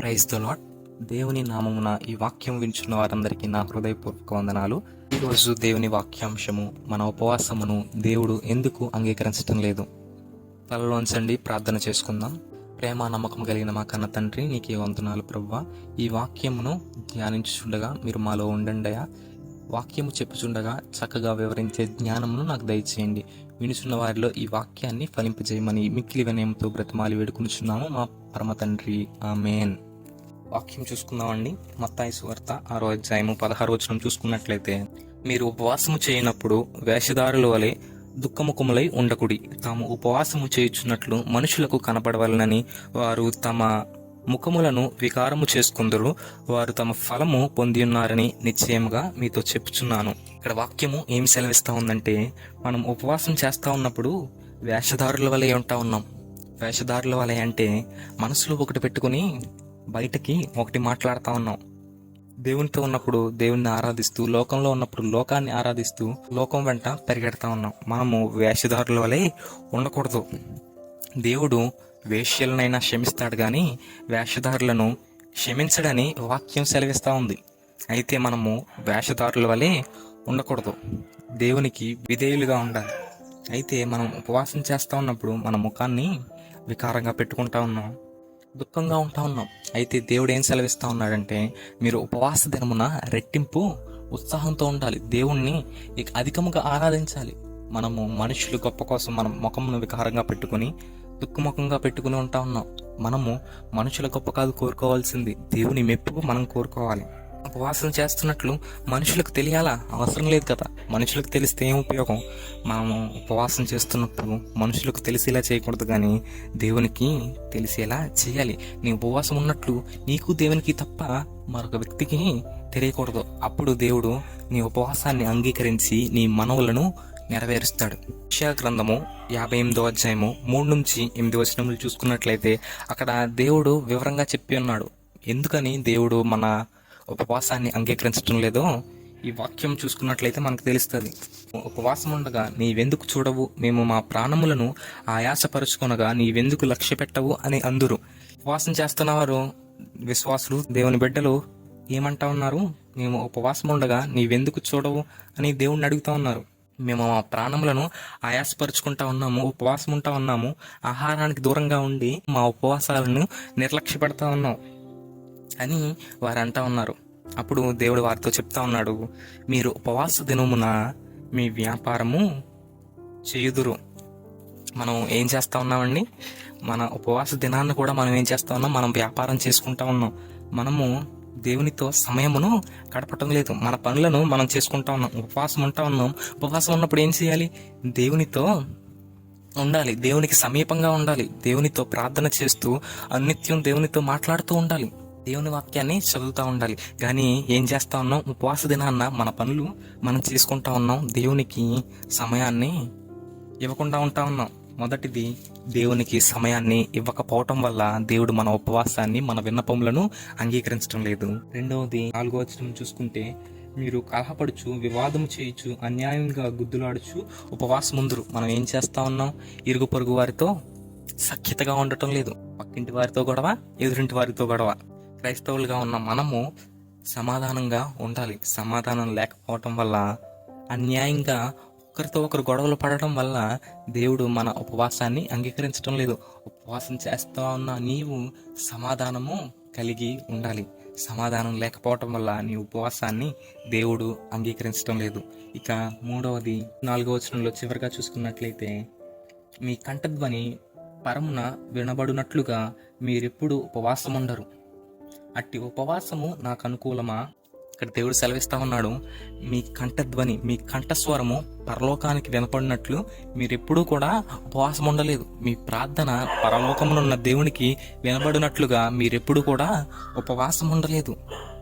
Praise the lot దేవుని నామమున ఈ వాక్యం వింటున్న వారందరికీ నా హృదయపూర్వక వందనాలు. ఈరోజు దేవుని వాక్యాంశము మన ఉపవాసమును దేవుడు ఎందుకు అంగీకరించటం లేదు? తలలోంచండి ప్రార్థన చేసుకుందాం. ప్రేమ నమ్మకం కలిగిన మా కన్న తండ్రి నీకే వందనాలు ప్రవ్వ. ఈ వాక్యమును ధ్యానించుచుండగా మీరు మాలో ఉండండియా వాక్యము చెప్పుచుండగా చక్కగా వివరించే జ్ఞానమును నాకు దయచేయండి. వినుచున్న వారిలో ఈ వాక్యాన్ని ఫలింపజేయమని మిక్కిలి వినయంతో బ్రతమాలి వేడుకునిచున్నాము మా పరమ తండ్రి. ఆమెన్. వాక్యం చూసుకుందామండి. మత్తాయి సువార్త ఆరో అధ్యాయము పదహారు వచనం చూసుకున్నట్లయితే మీరు ఉపవాసము చేయనప్పుడు వేషధారుల వలె దుఃఖముఖములై ఉండకుడి. తాము ఉపవాసము చేయుచున్నట్లు మనుషులకు కనపడవలనని వారు తమ ముఖములను వికారము చేసుకుందరు. వారు తమ ఫలము పొంది ఉన్నారని నిశ్చయముగా మీతో చెప్పుచున్నాను. ఇక్కడ వాక్యము ఏం సెలవిస్తా ఉందంటే మనం ఉపవాసం చేస్తా ఉన్నప్పుడు వేషధారుల వలె ఉంటా ఉన్నాం. వేషధారుల వలె అంటే మనసులో ఒకటి పెట్టుకుని బయటకి ఒకటి మాట్లాడుతూ ఉన్నాం. దేవునితో ఉన్నప్పుడు దేవుణ్ణి ఆరాధిస్తూ లోకంలో ఉన్నప్పుడు లోకాన్ని ఆరాధిస్తూ లోకం వెంట పరిగెడతా ఉన్నాం. మనము వేషధారుల వలె ఉండకూడదు. దేవుడు వేష్యలనైనా క్షమిస్తాడు కానీ వేషధారులను క్షమించడని వాక్యం సెలవిస్తూ ఉంది. అయితే మనము వేషధారుల వలె ఉండకూడదు. దేవునికి విధేయులుగా ఉండాలి. అయితే మనం ఉపవాసం చేస్తూ ఉన్నప్పుడు మన ముఖాన్ని వికారంగా పెట్టుకుంటా ఉన్నాం. దుఃఖంగా ఉంటా ఉన్నాం. అయితే దేవుడు ఏం సెలవిస్తా ఉన్నాడంటే మీరు ఉపవాస దినమున రెట్టింపు ఉత్సాహంతో ఉండాలి. దేవుణ్ణి అధికముగా ఆరాధించాలి. మనము మనుషులు గొప్ప కోసం మనం ముఖమును వికారంగా పెట్టుకుని దుఃఖముఖంగా పెట్టుకుని ఉంటా ఉన్నాం. మనము మనుషుల గొప్ప కాదు కోరుకోవాల్సింది. దేవుని మెప్పుకు మనం కోరుకోవాలి. ఉపవాసం చేస్తున్నట్లు మనుషులకు తెలియాలా? అవసరం లేదు కదా. మనుషులకు తెలిస్తే ఏం ఉపయోగం? మనము ఉపవాసం చేస్తున్నప్పుడు మనుషులకు తెలిసేలా చేయకూడదు కానీ దేవునికి తెలిసేలా చేయాలి. నీ ఉపవాసం ఉన్నట్లు నీకు దేవునికి తప్ప మరొక వ్యక్తికి తెలియకూడదు. అప్పుడు దేవుడు నీ ఉపవాసాన్ని అంగీకరించి నీ మనవులను నెరవేరుస్తాడు. విషయ గ్రంథము యాభై ఎనిమిదో అధ్యాయము మూడు నుంచి ఎనిమిది వచనములు చూసుకున్నట్లయితే అక్కడ దేవుడు వివరంగా చెప్పి ఉన్నాడు. ఎందుకని దేవుడు మన ఉపవాసాన్ని అంగీకరించడం లేదో ఈ వాక్యం చూసుకున్నట్లయితే మనకు తెలుస్తుంది. ఉపవాసం ఉండగా నీవెందుకు చూడవు? మేము మా ప్రాణములను ఆయాసపరుచుకొనగా నీవెందుకు లక్ష్య పెట్టవు అని అందరు. ఉపవాసం చేస్తున్నవారు విశ్వాసులు దేవుని బిడ్డలు ఏమంటా ఉన్నారు? మేము ఉపవాసం ఉండగా నీవెందుకు చూడవు అని దేవుణ్ణి అడుగుతా ఉన్నారు. మేము మా ప్రాణములను ఆయాసపరుచుకుంటా ఉన్నాము ఉపవాసం ఉంటా ఉన్నాము ఆహారానికి దూరంగా ఉండి మా ఉపవాసాలను నిర్లక్ష్య పెడతా ఉన్నాం. అని వారంటా ఉన్నారు. అప్పుడు దేవుడు వారితో చెప్తా ఉన్నాడు మీరు ఉపవాస దినమున మీ వ్యాపారము చేయుదురు. మనం ఏం చేస్తా ఉన్నామండి? మన ఉపవాస దినాన్ని కూడా మనం ఏం చేస్తా ఉన్నాం? మనం వ్యాపారం చేసుకుంటా ఉన్నాం. మనము దేవునితో సమయమును గడపటం లేదు. మన పనులను మనం చేసుకుంటా ఉన్నాం. ఉపవాసం ఉంటా ఉన్నాం. ఉపవాసం ఉన్నప్పుడు ఏం చేయాలి? దేవునితో ఉండాలి. దేవునికి సమీపంగా ఉండాలి. దేవునితో ప్రార్థన చేస్తూ అనిత్యం దేవునితో మాట్లాడుతూ ఉండాలి. దేవుని వాక్యాన్ని చదువుతూ ఉండాలి. కానీ ఏం చేస్తా ఉన్నాం? ఉపవాస దినాన్న మన పనులు మనం చేసుకుంటా ఉన్నాం. దేవునికి సమయాన్ని ఇవ్వకుండా ఉంటా ఉన్నాం. మొదటిది దేవునికి సమయాన్ని ఇవ్వకపోవటం వల్ల దేవుడు మన ఉపవాసాన్ని మన విన్నపములను అంగీకరించడం లేదు. రెండవది నాలుగో వచనం చూసుకుంటే మీరు కలహపడుచు వివాదం చేయొచ్చు అన్యాయంగా గుద్దులాడుచు ఉపవాసం ముందురు మనం ఏం చేస్తా ఉన్నాం? ఇరుగు పొరుగు వారితో సఖ్యతగా ఉండటం లేదు. పక్కింటి వారితో గొడవ ఎదురింటి వారితో గొడవ. క్రైస్తవులుగా ఉన్న మనము సమాధానంగా ఉండాలి. సమాధానం లేకపోవటం వల్ల అన్యాయంగా ఒకరితో ఒకరు గొడవలు పడటం వల్ల దేవుడు మన ఉపవాసాన్ని అంగీకరించడం లేదు. ఉపవాసం చేస్తా ఉన్న నీవు సమాధానము కలిగి ఉండాలి. సమాధానం లేకపోవటం వల్ల నీ ఉపవాసాన్ని దేవుడు అంగీకరించడం లేదు. ఇక మూడవది నాలుగవ వచనంలో చివరిగా చూసుకున్నట్లయితే మీ కంఠధ్వని పరమున వినబడునట్లుగా మీరెప్పుడు ఉపవాసం ఉండరు అట్టి ఉపవాసము నాకు అనుకూలమా? ఇక్కడ దేవుడు సెలవిస్తా ఉన్నాడు మీ కంఠధ్వని మీ కంఠస్వరము పరలోకానికి వినపడినట్లు మీరెప్పుడూ కూడా ఉపవాసం ఉండలేదు. మీ ప్రార్థన పరలోకంలో ఉన్న దేవునికి వినబడినట్లుగా మీరెప్పుడు కూడా ఉపవాసం ఉండలేదు.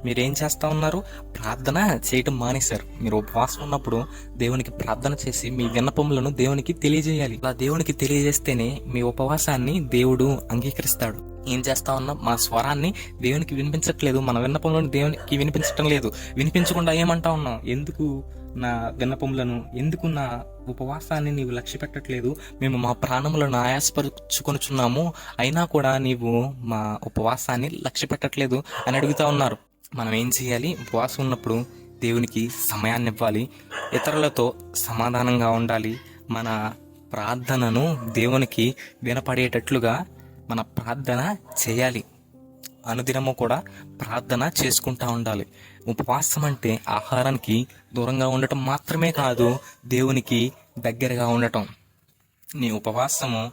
మీరేం చేస్తా ఉన్నారు? ప్రార్థన చేయటం మానేశారు. మీరు ఉపవాసం ఉన్నప్పుడు దేవునికి ప్రార్థన చేసి మీ విన్నపములను దేవునికి తెలియజేయాలి. అలా దేవునికి తెలియజేస్తేనే మీ ఉపవాసాన్ని దేవుడు అంగీకరిస్తాడు. ఏం చేస్తా ఉన్నాం? మా స్వరాన్ని దేవునికి వినిపించట్లేదు. మన విన్నపంలోని దేవునికి వినిపించటం లేదు. వినిపించకుండా ఏమంటా ఉన్నాం ఎందుకు నా విన్నపములను ఎందుకు నా ఉపవాసాన్ని నీవు లక్ష్య పెట్టట్లేదు? మేము మా ప్రాణములను ఆయాసపరుచుకొనుచున్నాము. అయినా కూడా నీవు మా ఉపవాసాన్ని లక్ష్య పెట్టట్లేదు అని అడుగుతా ఉన్నారు. మనం ఏం చేయాలి? ఉపవాసం ఉన్నప్పుడు దేవునికి సమయాన్ని ఇవ్వాలి ఇతరులతో సమాధానంగా ఉండాలి. మన ప్రార్థనను దేవునికి వినపడేటట్లుగా మన ప్రార్థన చేయాలి. అనుదినము కూడా ప్రార్థన చేసుకుంటా ఉండాలి. ఉపవాసం అంటే ఆహారానికి దూరంగా ఉండటం మాత్రమే కాదు దేవునికి దగ్గరగా ఉండటం. నీ ఉపవాసము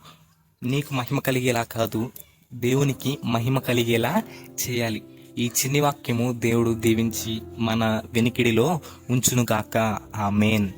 నీకు మహిమ కలిగేలా కాదు దేవునికి మహిమ కలిగేలా చేయాలి. ఈ చిన్ని వాక్యము దేవుడు దీవించి మన వెనికిడిలో ఉంచునుగాక. ఆ మెయిన్